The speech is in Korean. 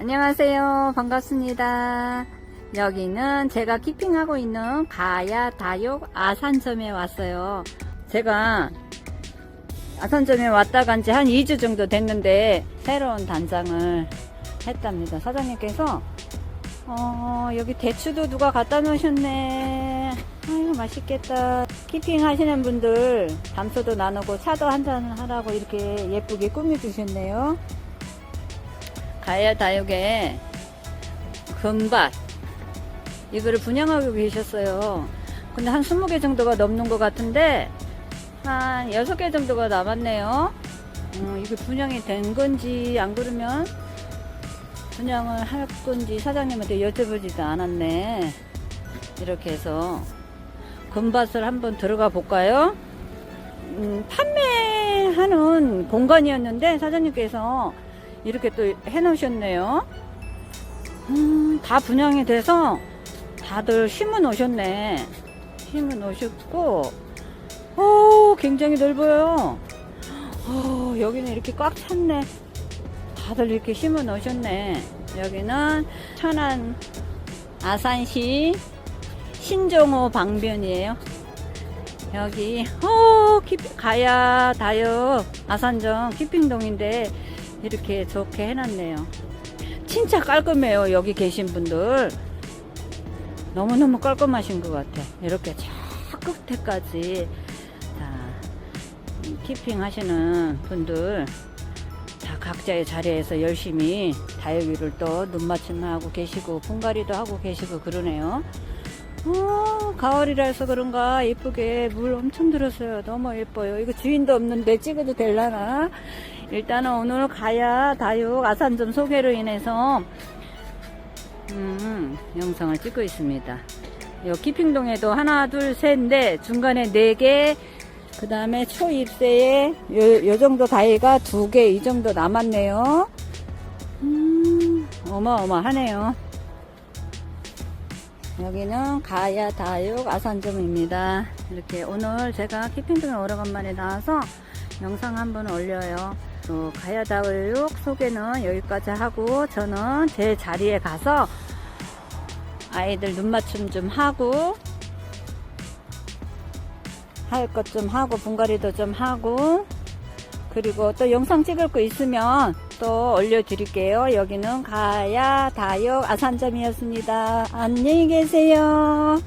안녕하세요. 반갑습니다. 여기는 제가 키핑하고 있는 가야 다육 아산점에 왔어요. 제가 아산점에 왔다 간 지 한 2주 정도 됐는데 새로운 단장을 했답니다. 사장님께서 어, 여기 대추도 누가 갖다 놓으셨네. 아유, 맛있겠다. 키핑 하시는 분들 담소도 나누고 차도 한잔 하라고 이렇게 예쁘게 꾸며주셨네요. 가야 다육에 금밭 이거를 분양하고 계셨어요. 근데 한 20개 정도가 넘는 것 같은데 한 6개 정도가 남았네요. 음, 이게 분양이 된 건지 안 그러면 분양을 할 건지 사장님한테 여쭤보지도 않았네. 이렇게 해서 금밭을 한번 들어가 볼까요? 음, 판매하는 공간이었는데 사장님께서 이렇게 또 해놓으셨네요. 음, 다 분양이 돼서 다들 심어 놓으셨네. 심어 놓으셨고, 오, 굉장히 넓어요. 어, 여기는 이렇게 꽉 찼네. 다들 이렇게 심어 놓으셨네. 여기는 천안 아산시 신종호 방변이에요. 여기 어 키, 가야 다요 아산정 키핑동인데 이렇게 좋게 해놨네요. 진짜 깔끔해요. 여기 계신 분들 너무너무 깔끔하신 것 같아. 이렇게 저 끝에까지 다 키핑 하시는 분들 다 각자의 자리에서 열심히 다육이를 또 눈맞춤하고 계시고 분갈이도 하고 계시고 그러네요. 어, 가을이라서 그런가 예쁘게 물 엄청 들었어요. 너무 예뻐요. 이거 주인도 없는데 찍어도 될라나? 일단은 오늘 가야 다육 아산점 소개로 인해서 음, 영상을 찍고 있습니다. 요 키핑동에도 하나, 둘, 셋, 넷, 중간에 네 개, 그 다음에 초입새에 요, 요 정도 다이가 두 개, 이 정도 남았네요. 음, 어마어마하네요. 여기는 가야 다육 아산점입니다. 이렇게 오늘 제가 키핑동에 오래간만에 나와서 영상 한번 올려요. 또 가야 다육 소개는 여기까지 하고 저는 제 자리에 가서 아이들 눈 맞춤 좀 하고 할 것 좀 하고 분갈이도 좀 하고 그리고 또 영상 찍을 거 있으면 또 올려드릴게요. 여기는 가야 다육 아산점이었습니다. 안녕히 계세요.